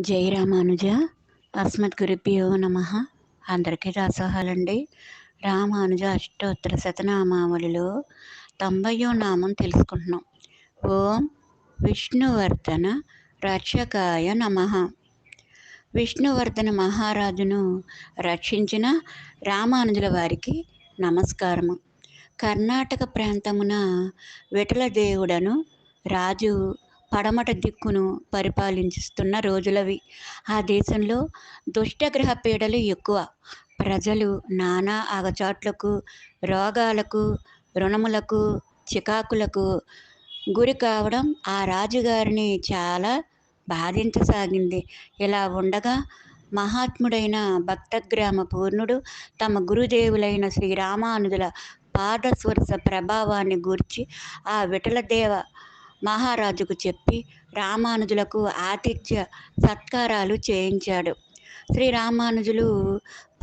జై రామానుజ. అస్మద్ గురుభ్యో నమ. అందరికీ దాసోహాలండి రామానుజ అష్టోత్తర శతనామావళిలో తొంభయో నామం తెలుసుకుంటున్నాం. ఓం విష్ణువర్ధన రక్షకాయ నమ. విష్ణువర్ధన మహారాజును రక్షించిన రామానుజుల వారికి నమస్కారము. కర్ణాటక ప్రాంతమున విఠల దేవుడను రాజు పడమట దిక్కును పరిపాలించుతున్న రోజులవి. ఆ దేశంలో దుష్టగ్రహ పీడలు ఎక్కువ. ప్రజలు నానా అగచాట్లకు రోగాలకు రుణములకు చికాకులకు గురి కావడం ఆ రాజుగారిని చాలా బాధించసాగింది. ఇలా ఉండగా మహాత్ముడైన భక్తగ్రామ పూర్ణుడు తమ గురుదేవులైన శ్రీరామానుజుల పాదస్వరస ప్రభావాన్ని గూర్చి ఆ విఠలదేవ మహారాజుకు చెప్పి రామానుజులకు ఆతిథ్య సత్కారాలు చేయించాడు. శ్రీ రామానుజులు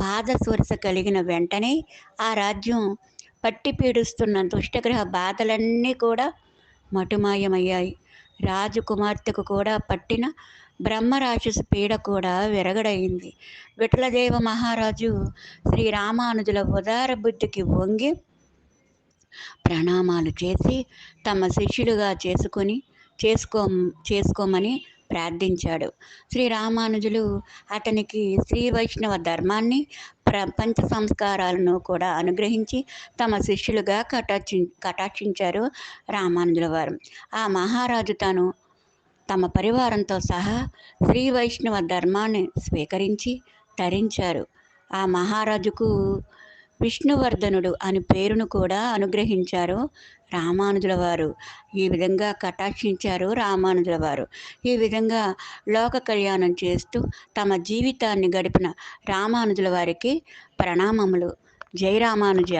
పాదస్వరస కలిగిన వెంటనే ఆ రాజ్యం పట్టి పీడిస్తున్న దుష్టగ్రహ బాధలన్నీ కూడా మటుమాయమయ్యాయి. రాజకుమార్తెకు కూడా పట్టిన బ్రహ్మరాక్షసు పీడ కూడా విరగడయింది విఠలదేవ మహారాజు శ్రీ రామానుజుల ఉదార బుద్ధికి వంగి ప్రణామాలు చేసి తమ శిష్యులుగా చేసుకొని చేసుకో చేసుకోమని ప్రార్థించాడు. శ్రీ రామానుజులు అతనికి శ్రీ వైష్ణవ ధర్మాన్ని ప్రపంచ సంస్కారాలను కూడా అనుగ్రహించి తమ శిష్యులుగా కటాక్షి కటాక్షించారు రామానుజుల వారు. ఆ మహారాజు తాను తమ పరివారంతో సహా శ్రీ వైష్ణవ ధర్మాన్ని స్వీకరించి తరించారు. ఆ మహారాజుకు విష్ణువర్ధనుడు అని పేరును కూడా అనుగ్రహించారు రామానుజుల వారు ఈ విధంగా కటాక్షించారు రామానుజుల వారు ఈ విధంగా లోక కళ్యాణం చేస్తూ తమ జీవితాన్ని గడిపిన రామానుజుల వారికి ప్రణామములు. జై రామానుజ.